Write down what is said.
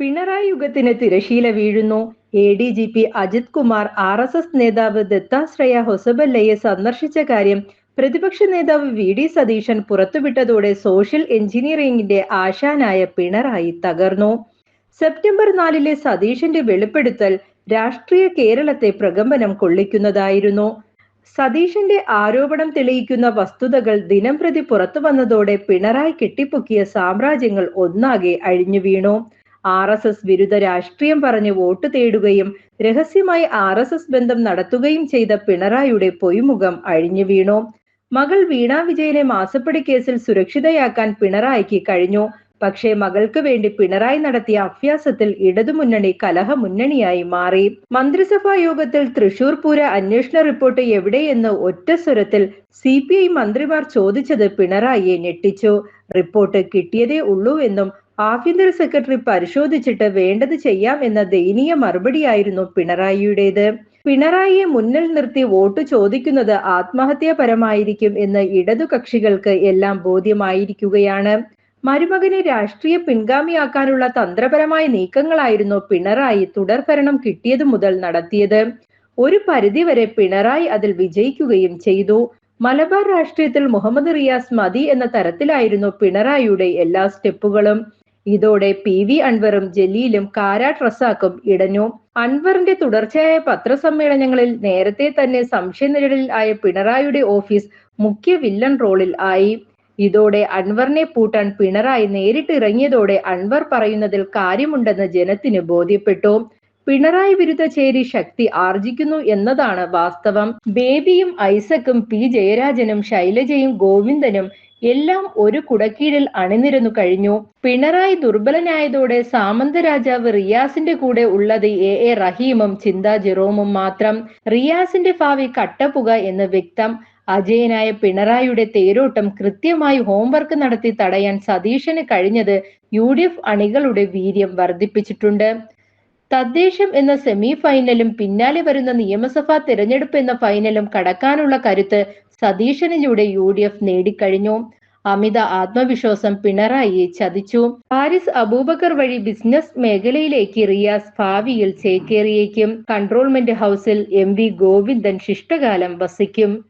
പിണറായി യുഗത്തിന് തിരശീല വീഴുന്നു. A D G P Ajith Kumar R S S നേതാവ് ദത്താശ്രയ ഹൊസബല്ലയെ സന്ദർശിച്ച കാര്യം പ്രതിപക്ഷ നേതാവ് വി ഡി സതീശൻ പുറത്തുവിട്ടതോടെ സോഷ്യൽ എഞ്ചിനീയറിംഗിന്റെ ആശാനായ പിണറായി തകർന്നു. സെപ്റ്റംബർ നാലിലെ സതീശന്റെ വെളിപ്പെടുത്തൽ രാഷ്ട്രീയ കേരളത്തെ പ്രകമ്പനം കൊള്ളിക്കുന്നതായിരുന്നു. സതീശന്റെ ആരോപണം തെളിയിക്കുന്ന വസ്തുതകൾ ദിനംപ്രതി പുറത്തു വന്നതോടെ പിണറായി കെട്ടിപ്പൊക്കിയ സാമ്രാജ്യങ്ങൾ ഒന്നാകെ അഴിഞ്ഞു വീണു ആർ എസ് എസ് വിരുദ്ധ രാഷ്ട്രീയം പറഞ്ഞ് വോട്ട് തേടുകയും രഹസ്യമായി ആർ എസ് എസ് ബന്ധം നടത്തുകയും ചെയ്ത പിണറായിയുടെ പൊയ്മുഖം അഴിഞ്ഞു വീണു. മകൾ വീണ വിജയനെ മാസപ്പടി കേസിൽ സുരക്ഷിതയാക്കാൻ പിണറായിക്ക് കഴിഞ്ഞു. പക്ഷേ മകൾക്ക് വേണ്ടി പിണറായി നടത്തിയ അഭ്യാസത്തിൽ ഇടതുമുന്നണി കലഹ മുന്നണിയായി മാറി. മന്ത്രിസഭാ യോഗത്തിൽ തൃശൂർ പൂര അന്വേഷണ റിപ്പോർട്ട് എവിടെയെന്ന് ഒറ്റ സ്വരത്തിൽ സി പി ഐ മന്ത്രിമാർ ചോദിച്ചത് പിണറായിയെ ഞെട്ടിച്ചു. റിപ്പോർട്ട് കിട്ടിയതേ ഉള്ളൂ എന്നും ആഭ്യന്തര സെക്രട്ടറി പരിശോധിച്ചിട്ട് വേണ്ടത് ചെയ്യാം എന്ന ദയനീയ മറുപടിയായിരുന്നു പിണറായിയുടേത്. പിണറായിയെ മുന്നിൽ നിർത്തി വോട്ട് ചോദിക്കുന്നത് ആത്മഹത്യാപരമായിരിക്കും എന്ന് ഇടതു കക്ഷികൾക്ക് എല്ലാം ബോധ്യമായിരിക്കുകയാണ്. മരുമകനെ രാഷ്ട്രീയ പിൻഗാമിയാക്കാനുള്ള തന്ത്രപരമായ നീക്കങ്ങളായിരുന്നു പിണറായി തുടർഭരണം കിട്ടിയതു മുതൽ നടത്തിയത്. ഒരു പരിധിവരെ പിണറായി അതിൽ വിജയിക്കുകയും ചെയ്തു. മലബാർ രാഷ്ട്രീയത്തിൽ മുഹമ്മദ് റിയാസ് മതി എന്ന തരത്തിലായിരുന്നു പിണറായിയുടെ എല്ലാ സ്റ്റെപ്പുകളും. ഇതോടെ പി വി അൻവറും ജലീലും കാരാട്ട് റസാക്കും ഇടഞ്ഞു. അൻവറിന്റെ തുടർച്ചയായ പത്രസമ്മേളനങ്ങളിൽ നേരത്തെ തന്നെ സംശയനിഴലിൽ ആയ പിണറായിയുടെ ഓഫീസ് മുഖ്യ വില്ലൻ റോളിൽ ആയി. ഇതോടെ അൻവറിനെ പൂട്ടാൻ പിണറായി നേരിട്ട് ഇറങ്ങിയതോടെ അൻവർ പറയുന്നതിൽ കാര്യമുണ്ടെന്ന് ജനത്തിന് ബോധ്യപ്പെട്ടു. പിണറായി വിരുദ്ധ ചേരി ശക്തി ആർജിക്കുന്നു എന്നതാണ് വാസ്തവം. ബേബിയും ഐസക്കും പി ജയരാജനും ശൈലജയും ഗോവിന്ദനും എല്ലാം ഒരു കുടക്കീഴിൽ അണിനിരന്നു കഴിഞ്ഞു. പിണറായി ദുർബലനായതോടെ സാമന്ത രാജാവ് റിയാസിന്റെ കൂടെ ഉള്ളത് എ എ റഹീമും ചിന്താ ജെറോമും മാത്രം. റിയാസിന്റെ ഭാവി കട്ടപ്പുക എന്ന് വ്യക്തം. അജയനായ പിണറായിയുടെ തേരോട്ടം കൃത്യമായി ഹോംവർക്ക് നടത്തി തടയാൻ സതീശന് കഴിഞ്ഞത് യു ഡി എഫ് അണികളുടെ വീര്യം വർദ്ധിപ്പിച്ചിട്ടുണ്ട്. തദ്ദേശം എന്ന സെമി ഫൈനലും പിന്നാലെ വരുന്ന നിയമസഭാ തിരഞ്ഞെടുപ്പ് എന്ന ഫൈനലും കടക്കാനുള്ള കരുത്ത് സതീശനിലൂടെ യു ഡി എഫ് നേടിക്കഴിഞ്ഞു. അമിത ആത്മവിശ്വാസം പിണറായി ചതിച്ചു. പാരിസ് അബൂബക്കർ വഴി ബിസിനസ് മേഖലയിലേക്ക് റിയാസ് ഭാവിയിൽ ചേക്കേറിയേക്കും. കൺട്രോൾമെന്റ് ഹൗസിൽ എം വി ഗോവിന്ദൻ ശിഷ്ടകാലം വസിക്കും.